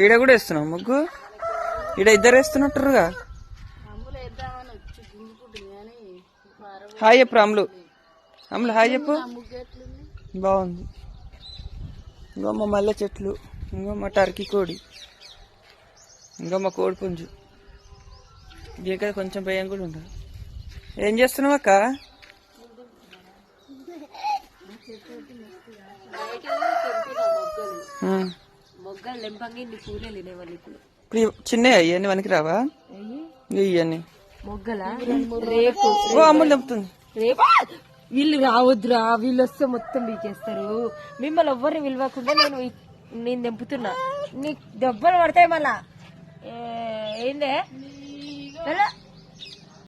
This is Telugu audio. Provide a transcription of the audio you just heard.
ఈడ కూడా వేస్తున్నావు ముగ్గు? ఈడ ఇద్దరు వేస్తున్నట్టురుగా? అమ్ములు వారం హాయ్ చెప్పు రాములు అమ్ములు హాయ్ చెప్పు. బాగుంది. ఇంకో మా మల్లె చెట్లు ఇంకో మా టర్కీ కోడి ఇంకో మా కోడి పుంజు. దీనికైతే కొంచెం భయం కూడా ఉండదు ఏం చేస్తున్నావు అక్క? ఆ. మొగ్గలు లెంపంగి పూలే ఇప్పుడు ఇప్పుడు చిన్నవి రావా? ఇవన్నీ. మొగ్గల? రేపు. ఓ అమ్ములు రేపు. వీళ్ళు రావద్దురా వీళ్ళు వస్తే మొత్తం బీకేస్తారు మిమ్మల్ని ఎవ్వరిని విలువకుండా నేను నేను తెంపుతున్నా. నీకు దెబ్బలు పడతాయి మళ్ళా. ఏ- ఏందే?